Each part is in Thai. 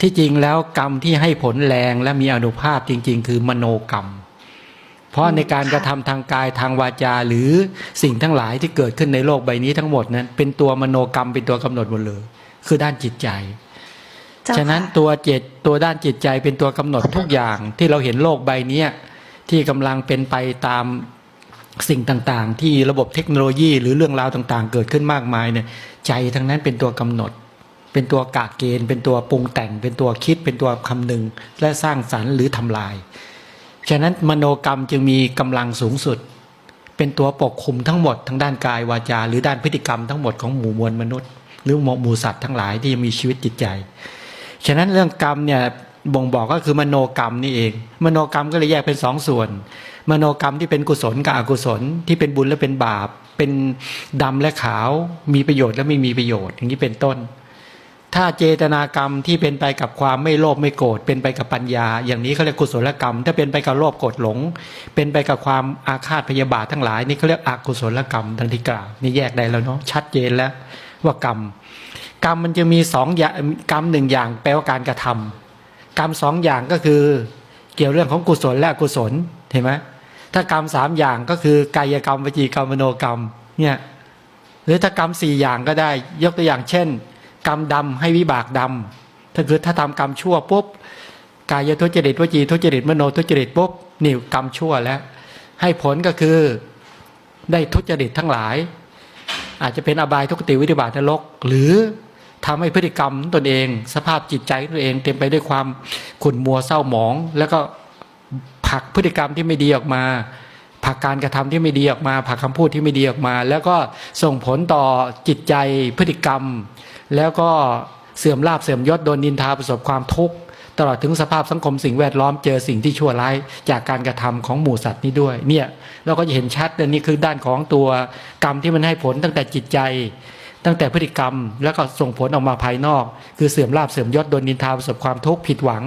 ที่จริงแล้วกรรมที่ให้ผลแรงและมีอนุภาพจริง ๆ คือมโนกรรม เพราะในการกระทำทางกายทางวาจาหรือสิ่งทั้งหลายที่เกิดขึ้นในโลกใบนี้ทั้งหมดนั้น เป็นตัวมโนกรรมเป็นตัวกำหนดหมดเลย คือด้านจิตใจฉะนั้นตัวเจตตัวด้านจิตใจเป็นตัวกำหนดทุกอย่างที่เราเห็นโลกใบนี้ที่กำลังเป็นไปตามสิ่งต่างๆ ที่ระบบเทคโนโลยีหรือเรื่องราวต่าง ๆ เกิดขึ้นมากมายเนี่ยใจทั้งนั้นเป็นตัวกำหนด เป็นตัวกะเกณฑ์ เป็นตัวปรุงแต่ง เป็นตัวคิด เป็นตัวคำนึง และสร้างสรรค์หรือทำลาย ฉะนั้นมโนกรรมจึงมีกำลังสูงสุด เป็นตัวปกคุมทั้งหมดทั้งด้านกายวาจา หรือด้านพฤติกรรมทั้งหมดของหมู่มวลมนุษย์ หรือหมู่สัตว์ทั้งหลายที่มีชีวิตจิตใจ ฉะนั้นเรื่องกรรมเนี่ยบ่งบอกก็คือมโนกรรมนี่เอง มโนกรรมก็เลยแยกเป็นสองส่วน มโนกรรมที่เป็นกุศลกับอกุศลที่เป็นบุญและเป็นบาป เป็นดำและขาว มีประโยชน์และไม่มีประโยชน์อย่างนี้เป็นต้น ถ้าเจตนากรรมที่เป็นไปกับความไม่โลภไม่โกรธเป็นไปกับปัญญา อย่างนี้เขาเรียกกุศลกรรม ถ้าเป็นไปกับโลภโกรธหลง เป็นไปกับความอาฆาตพยาบาททั้งหลายนี่เขาเรียกอกุศลกรรมดังที่กล่าวนี่แยกได้แล้วเนาะชัดเจนแล้วว่ากรรม กรรมมันจะมีสองอย่างกรรมหนึ่งอย่างแปลว่าการกระทำกรรมสองอย่างก็คือ เกี่ยวเรื่องของกุศลและอกุศลเห็นไหมถ้ากรรมสามอย่างก็คือกายกรรมวจีกรรมมโนกรรมเนี่ยหรือถ้ากรรมสี่อย่างก็ได้ยกตัวอย่างเช่น กรรมดำให้วิบากดำถ้าคือถ้าทำกรรมชั่วปุ๊บกายทุจริตวจีทุจริตมโนทุจริตปุ๊บนี่กรรมชั่วแล้ว ให้ผลก็คือได้ทุจริตทั้งหลาย อาจจะเป็นอบายทุกติวิธิบาตนรก หรือทำให้พฤติกรรมตนเอง สภาพจิตใจตัวเอง เต็มไปด้วยความขุ่นมัวเศร้าหมอง แล้วก็ผลักพฤติกรรมที่ไม่ดีออกมาผลักการกระทำที่ไม่ดีออกมาผลักคำพูดที่ไม่ดีออกมา แล้วก็ส่งผลต่อจิตใจพฤติกรรม แล้วก็เสื่อมลาบเสื่อมยศโดนนินทาประสบความทุกข์ตลอดถึงสภาพสังคมสิ่งแวดล้อมเจอสิ่งที่ชั่วร้ายจากการกระทำของหมู่สัตว์นี้ด้วยเนี่ยเราก็จะเห็นชัดอันนี้คือด้านของตัวกรรมที่มันให้ผลตั้งแต่จิตใจ ตั้งแต่พฤติกรรม แล้วก็ส่งผลออกมาภายนอก คือเสื่อมลาบเสื่อมยศโดนนินทาประสบความทุกข์ผิดหวัง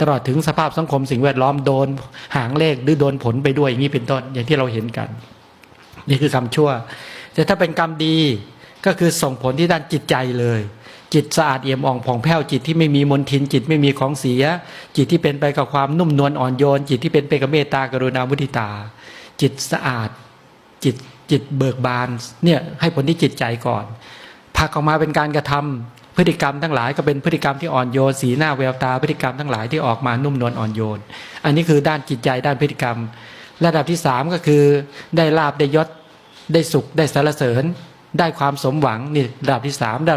ตลอดถึงสภาพสังคมสิ่งแวดล้อมโดนหางเลขหรือโดนผลไปด้วยอย่างนี้เป็นต้นอย่างที่เราเห็นกัน นี่คือกรรมชั่ว แต่ถ้าเป็นกรรมดี ก็คือส่งผลที่ด้านจิตใจเลย จิตสะอาดเอี่ยมอ่องผ่องแผ้วจิตที่ไม่มีมลทินจิตไม่มีของเสีย จิตที่เป็นไปกับความนุ่มนวลอ่อนโยน จิตที่เป็นไปกับเมตตากรุณามุทิตา จิตสะอาดจิตจิตเบิกบานเนี่ยให้ผลที่จิตใจก่อนผักออกมาเป็นการกระทำพฤติกรรมทั้งหลายก็เป็นพฤติกรรมที่อ่อนโยนสีหน้าแววตาพฤติกรรมทั้งหลายที่ออกมานุ่มนวลอ่อนโยน อันนี้คือด้านจิตใจด้านพฤติกรรม ระดับที่สามก็คือได้ลาบได้ยศได้สุขได้สรรเสริญ ได้ความสมหวังนี่ระดับที่สามระดับ